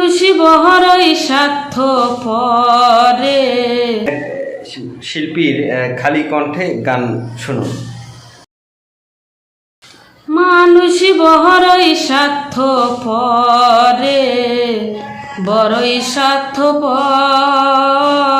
মানুষই বহরই স্বার্থ পরে। শিল্পীর খালি কণ্ঠে গান শুনুন। মানুষ বহরই স্বার্থ পরে বড়ই স্বার্থ পর।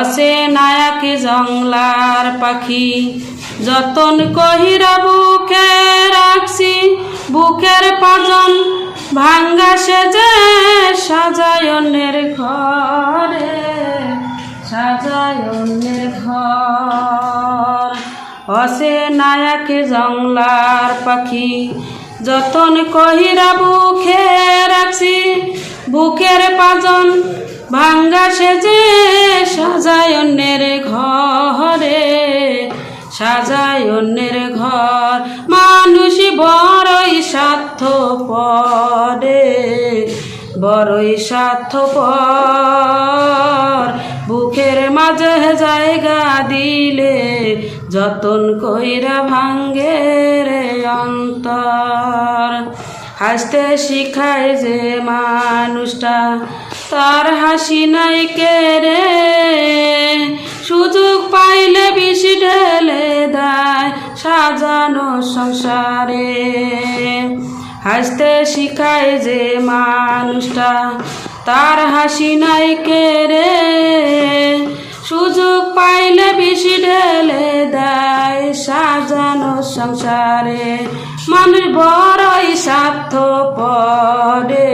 অসে নায়ক জংলার পাখি। যতন কহিরা বুকে রাখছি, বুকের পাজন ভাঙ্গা সেজে সাজায়নের ঘরে, সাজায়নের ঘর। অসে নায়ক জংলার পাখি, যতন কহিরা বুকে রাখছি, বুকের পাজন ভাঙ্গা সেজে সাজায় অন্যের ঘরে, সাজায় অন্যের ঘর। মানুষই বড়ই স্বার্থ পরে বড়ই স্বার্থ পর বুকের মাঝে জায়গা দিলে যতন কইরা ভাঙ্গে রে অন্তর। হাসতে শিখায় যে মানুষটা, তার হাসি নাই কে রে? সুযোগ পাইলে বেশি ঢেলে দেয় সাজানো সংসারে। হাসতে শিখায় যে মানুষটা, তার হাসি নাই কে রে? সুযোগ পাইলে বেশি ঢেলে দেয় সাজানো সংসারে মানুষ বড়ই স্বার্থ পরে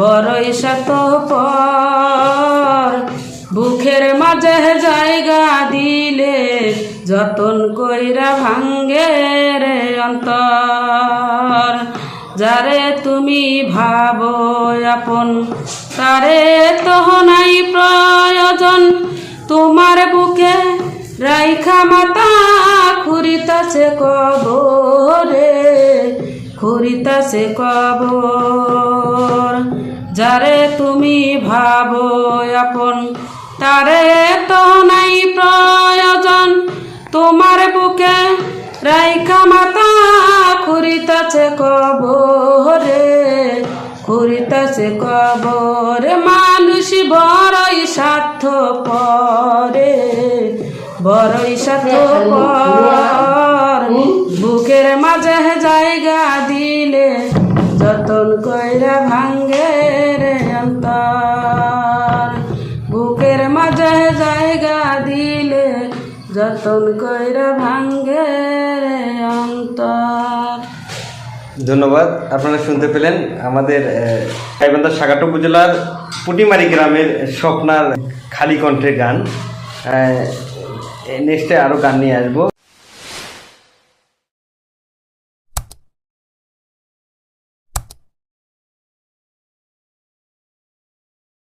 বড়ই স্বার্থ পর বুকের মাঝে জায়গা দিলে যতন কইরা ভাঙ্গে রে অন্তর। যারে তুমি ভাবো আপন, তারে তো নাই প্রয়োজন। তোমার বুকে রাইখা মাতা খুরিতাছে কবরে খুরিতাছে কবর। যারে তুমি ভাবো আপন, তারে তো নাই প্রয়োজন। তোমার বুকে রাইখা মাতা খুরিতাছে কবরে খুরিতাছে কবরে। মানুষ বড়ই স্বার্থ পরে বড়ই পর বুকের মাঝে জায়গা দিলে যতন কইরা ভাঙ্গে রে অন্তর। বুকের মাঝে জায়গা দিলে যতন কইরা ভাঙ্গে রে অন্তর। ধন্যবাদ, আপনারা শুনতে পেলেন আমাদের গাইবান্ধা সাগাটো উপজেলার পুটিমারি গ্রামের স্বপ্নার খালি কণ্ঠের গান। নেক্সটে আরও গান নিয়ে আসব।